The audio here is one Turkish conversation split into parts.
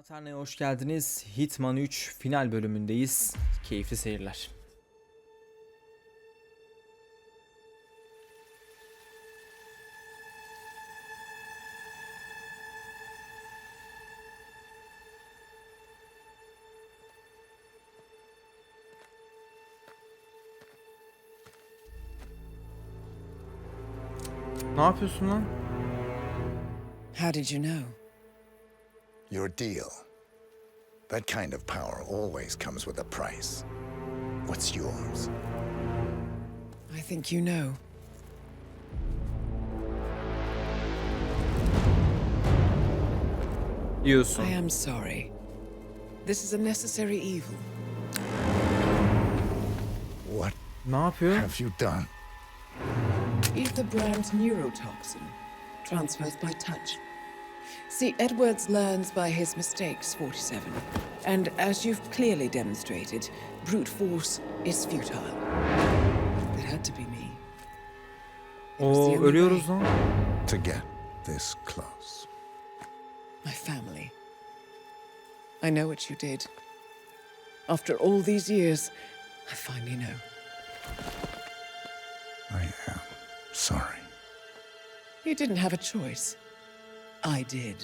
Anahtarna'ya hoş geldiniz. Hitman 3 final bölümündeyiz. Keyifli seyirler. Ne yapıyorsun lan? How did you know? Your deal. That kind of power always comes with a price. What's yours? I think you know. Yiyorsun. I am sorry. This is a necessary evil. What Ne yapıyor? have you done? Ether brand neurotoxin transfers by touch. See, Edwards learns by his mistakes, 47. And as you've clearly demonstrated, brute force is futile. It had to be me. It was the Oo only ölüyoruz way. lan. To get this close. My family. I know what you did. After all these years, I finally know. I am sorry. You didn't have a choice. I did.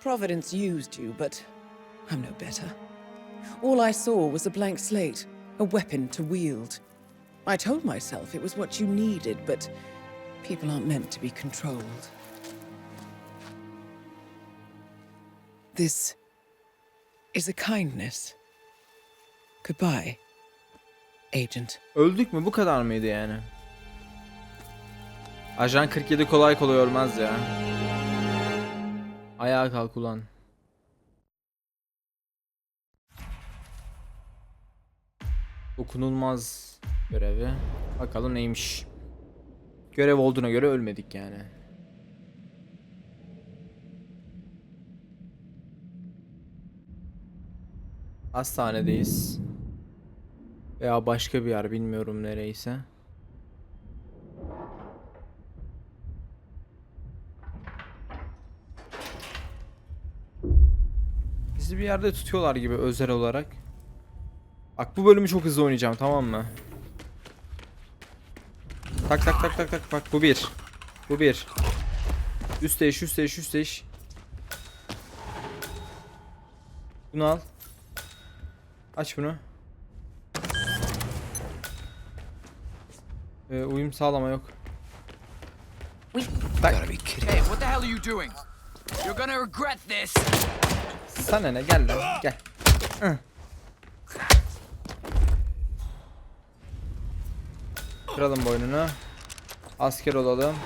Providence used you, but I'm no better. All I saw was a blank slate, a weapon to wield. I told myself it was what you needed, but people aren't meant to be controlled. This is a kindness. Goodbye, Agent. Öldük mü? Bu kadar mıydı yani? Ajan 47 kolay kolay ölmez ya. Ayağa kalk ulan. Dokunulmaz görevi. Bakalım neymiş. Görev olduğuna göre ölmedik yani. Hastanedeyiz. Veya başka bir yer bilmiyorum nereyse. Bizi bir yerde tutuyorlar gibi özel olarak. Bak bu bölümü çok hızlı oynayacağım tamam mı? Tak tak tak tak tak bak bu bir. Bu bir. Üst değiş üst değiş üst değiş. Bunu al. Aç bunu. Ee, uyum sağlama yok. Kidding. Hey, what the hell are you doing? You're gonna regret this. Sana ne gel lan gel. Hı. Kıralım boynunu. Asker olalım.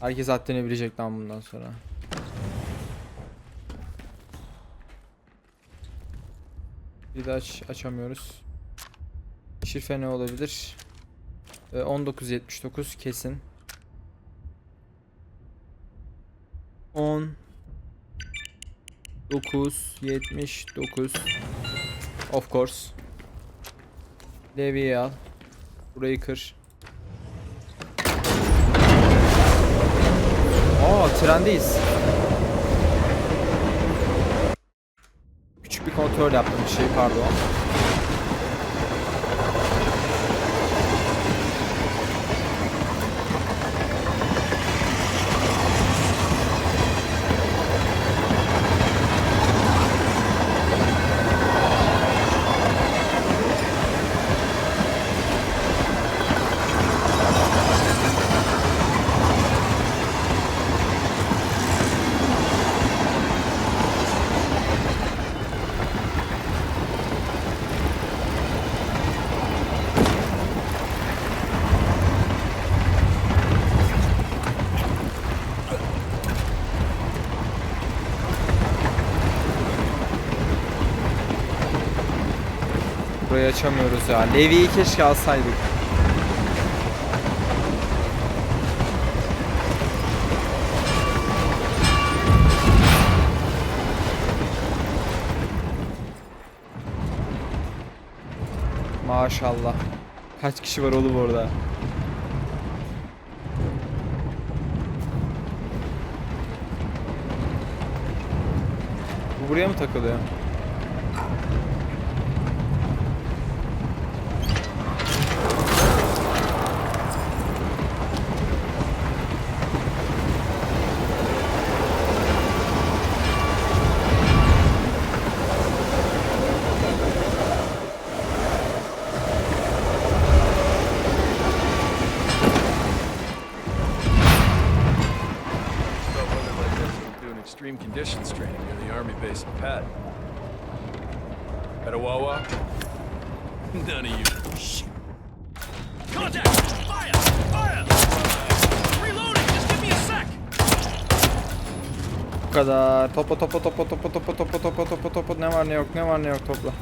Herkes haddini bilecek lan bundan sonra. Bir de aç açamıyoruz. Şifre ne olabilir? Ee, 1979 kesin. 10 9 79 Of course. Levye'yi al. Burayı kır. Aa trendeyiz. Küçük bir kontrol yaptım bir şey pardon. Burayı açamıyoruz ya. Levi'yi keşke alsaydık. Maşallah. Kaç kişi var oğlum orada? buraya mı takılıyor? Petawawa? None of you. Shit. Contact! Fire! Fire! Reloading! Just give me a sec! Bu kadar. Topla topla topla topla topla topla topla topla topla. Ne var ne yok ne var ne yok topla.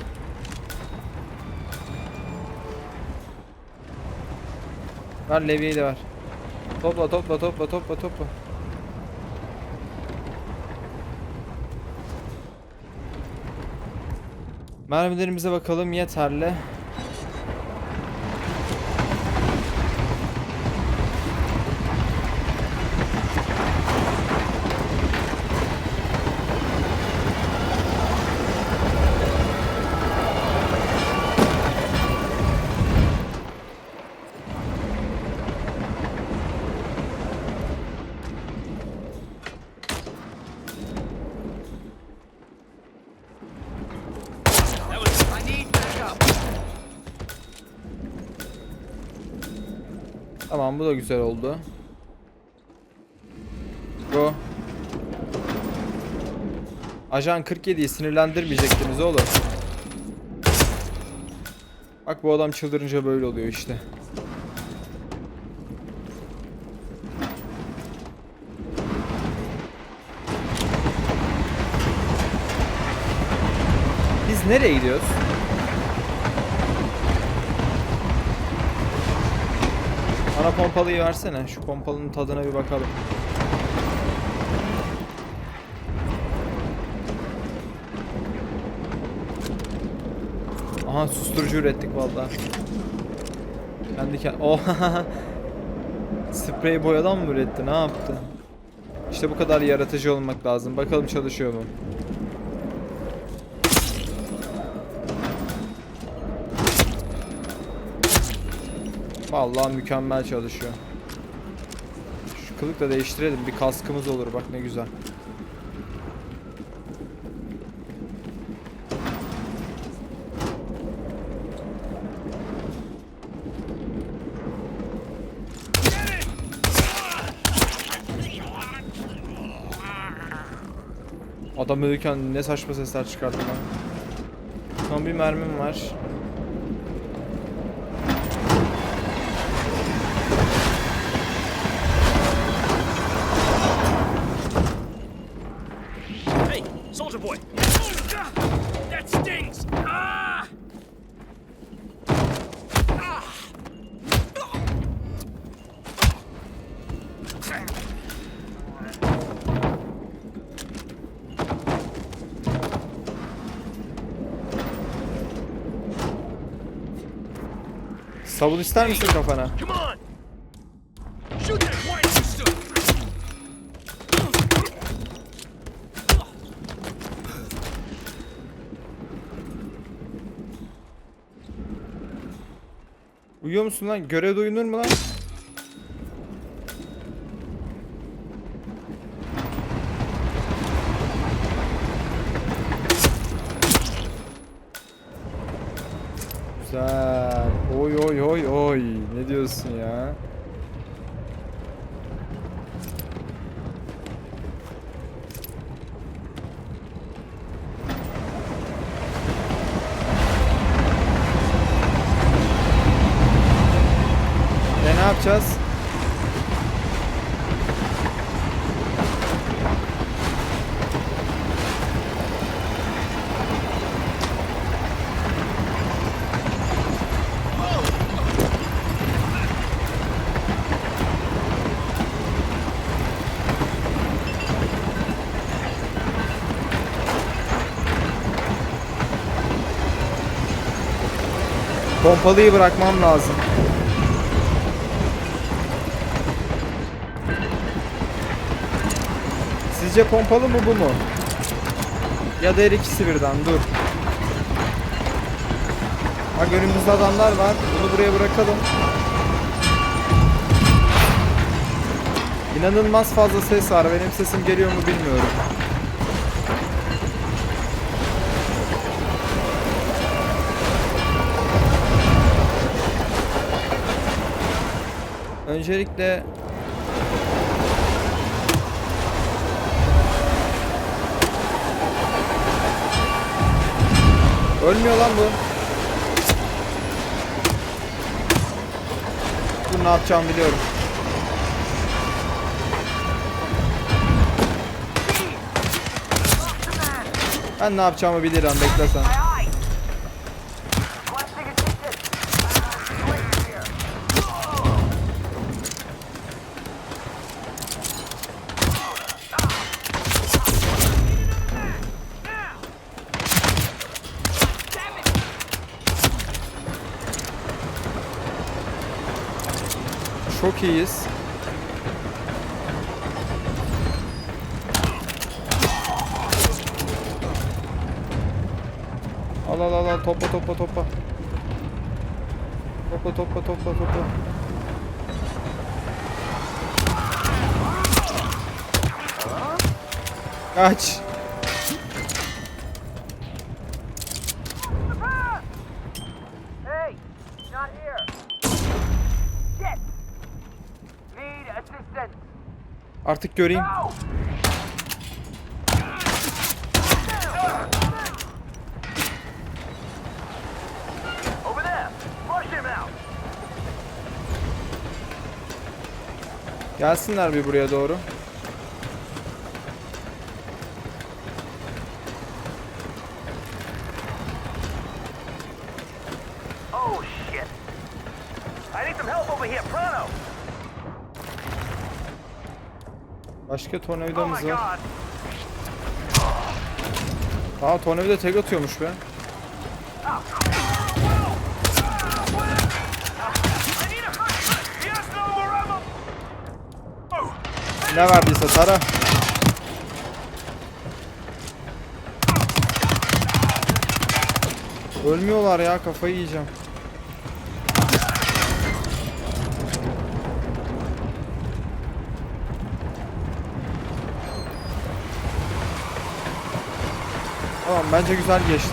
Ver levyeyi de ver. Topla topla topla topla topla. Mermilerimize bakalım yeterli. Tamam bu da güzel oldu. Go. Ajan 47'yi sinirlendirmeyecektiniz oğlum. Bak bu adam çıldırınca böyle oluyor işte. Biz nereye gidiyoruz? Bana pompalıyı versene. Şu pompalının tadına bir bakalım. Aha susturucu ürettik vallahi. Kendi kend Oh. Sprey boyadan mı üretti? Ne yaptı? İşte bu kadar yaratıcı olmak lazım. Bakalım çalışıyor mu? Vallahi mükemmel çalışıyor. Şu kılık da değiştirelim. Bir kaskımız olur. Bak ne güzel. Adam ölürken ne saçma sesler çıkarttı lan. Son bir mermim var. Savun ister misin kafana? Uyuyor musun lan? Görev uyunur mu lan? Güzel. Oy oy oy oy. Ne diyorsun ya? E ne yapacağız? Pompalıyı bırakmam lazım. Sizce pompalı mı bu mu? Ya da her ikisi birden dur. Bak önümüzde adamlar var. Bunu buraya bırakalım. İnanılmaz fazla ses var. Benim sesim geliyor mu bilmiyorum. Öncelikle Ölmüyor lan bu. Dur ne yapacağımı biliyorum. Ben ne yapacağımı bilirim bekle sen. Çok iyiyiz. Al al al al topla topla topla. Topla topla topla topla. Kaç. Artık göreyim. Gelsinler bir buraya doğru. Oh shit! I need some help over here, pronto! Başka Oh tornavidamız var. god! Aa tornavida tek atıyormuş be. Oh! Ne verdiyse tara. Ölmüyorlar ya kafayı yiyeceğim. Tamam bence güzel geçtik.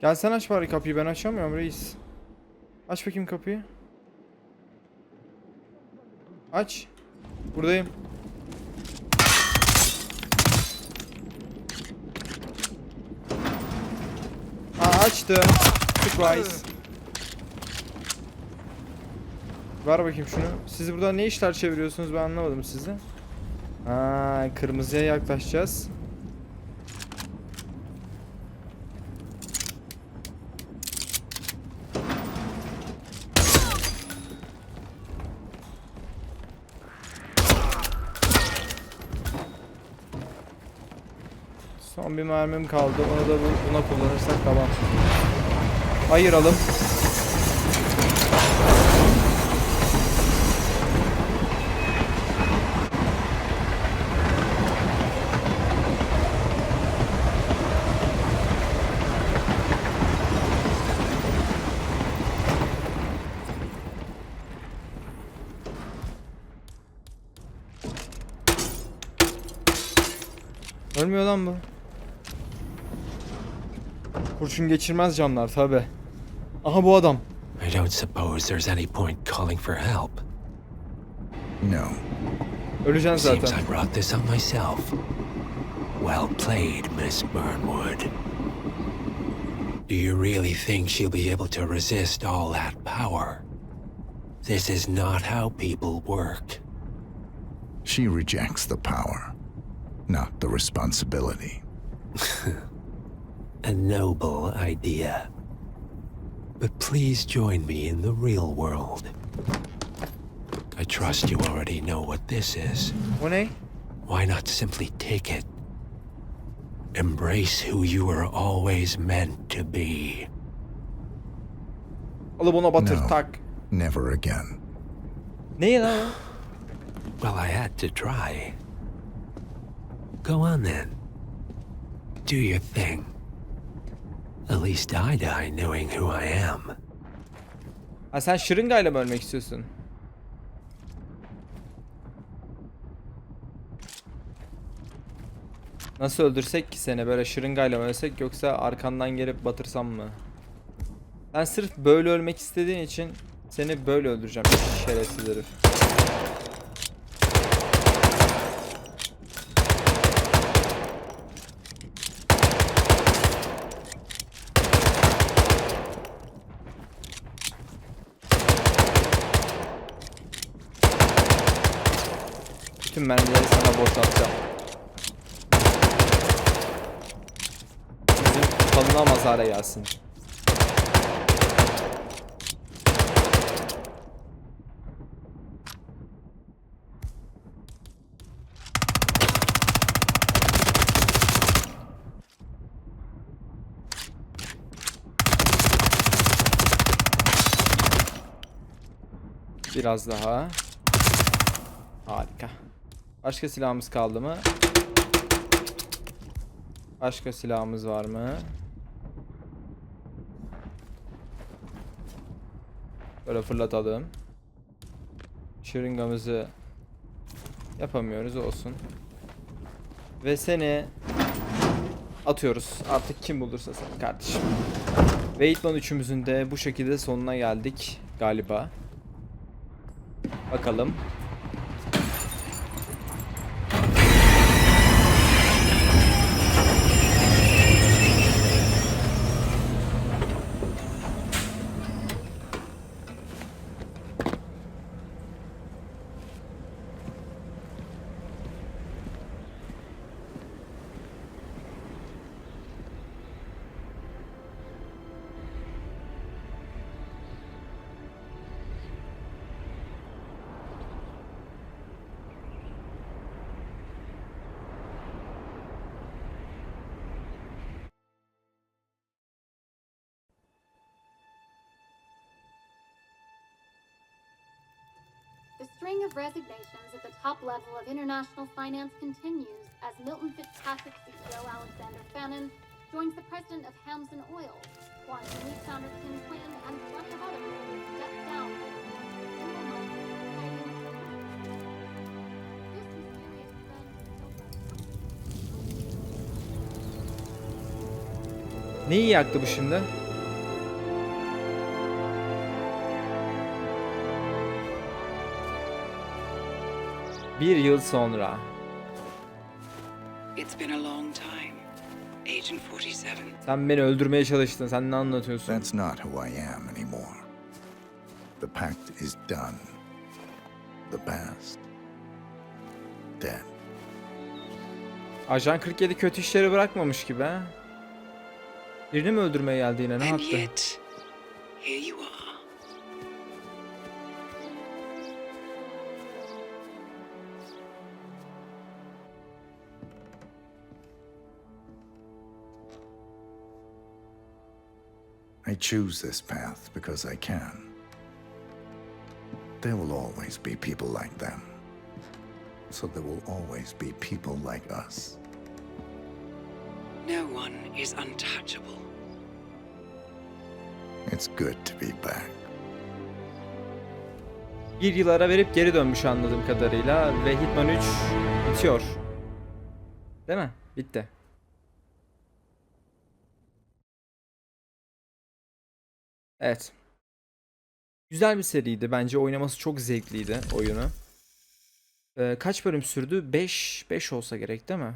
Gel sen aç bari kapıyı ben açamıyorum reis. Aç bakayım kapıyı. Aç. Buradayım. Ha açtım. Surprise. Ver bakayım şunu. Siz burada ne işler çeviriyorsunuz ben anlamadım sizi. Ha kırmızıya yaklaşacağız. Son bir mermim kaldı. Onu da bu- buna kullanırsak tamam. Ayıralım. Ölmüyor lan bu. Kurşun geçirmez canlar tabi. Aha bu adam. I don't suppose there's any point calling for help. No. Öleceksin Seems. I brought this on myself. Well played, Miss Burnwood. Do you really think she'll be able to resist all that power? This is not how people work. She rejects the power, not the responsibility. A noble idea. But please join me in the real world. I trust you already know what this is. O? Why not simply take it? Embrace who you were always meant to be. Alıp ona batır No. Never again. Ne lan o? Well, I had to try. Go on then. Do your thing. At least I die knowing who I am. Ha sen şırıngayla mı ölmek istiyorsun? Nasıl öldürsek ki seni böyle şırıngayla mı ölsek yoksa arkandan gelip batırsam mı? Ben sırf böyle ölmek istediğin için seni böyle öldüreceğim şerefsiz herif. Mermileri sana boşaltacağım. Bizim tanınamaz hale gelsin. Biraz daha. Harika. Başka silahımız kaldı mı? Başka silahımız var mı? Böyle fırlatalım. Şırıngamızı yapamıyoruz olsun. Ve seni atıyoruz. Artık kim bulursa sen kardeşim. Hitman üçümüzün de bu şekilde sonuna geldik galiba. Bakalım. String of resignations at the top level of international finance continues as Milton Fitzpatrick CEO Alexander Fannin joins the president of Hamson Oil, Quan Lee founder Tim Quinn, and plenty of others step down. from the single most exciting This mysterious trend Neyi yaktı bu şimdi? Bir yıl sonra. It's been a long time. Agent 47. Sen beni öldürmeye çalıştın. Sen ne anlatıyorsun? That's not who I am anymore. The pact is done. The past. Dead. Ajan 47 kötü işleri bırakmamış gibi ha. Birini mi öldürmeye geldi yine? Ne And yaptı? yet, here you are. I choose this path because I can. There will always be people like them. So there will always be people like us. No one is untouchable. It's good to be back. Bir yıl ara verip geri dönmüş anladığım kadarıyla ve Hitman 3 bitiyor. Değil mi? Bitti. Evet. Güzel bir seriydi. Bence oynaması çok zevkliydi oyunu. Ee, kaç bölüm sürdü? 5 5 olsa gerek değil mi?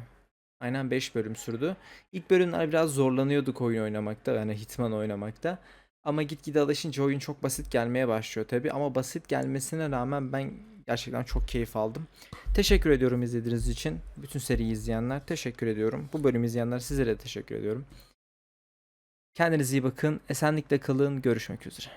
Aynen 5 bölüm sürdü. İlk bölümler biraz zorlanıyorduk oyun oynamakta yani Hitman oynamakta. Ama gitgide alışınca oyun çok basit gelmeye başlıyor tabi ama basit gelmesine rağmen ben gerçekten çok keyif aldım. Teşekkür ediyorum izlediğiniz için. Bütün seriyi izleyenler teşekkür ediyorum. Bu bölümü izleyenler sizlere de teşekkür ediyorum. Kendinize iyi bakın. Esenlikle kalın. Görüşmek üzere.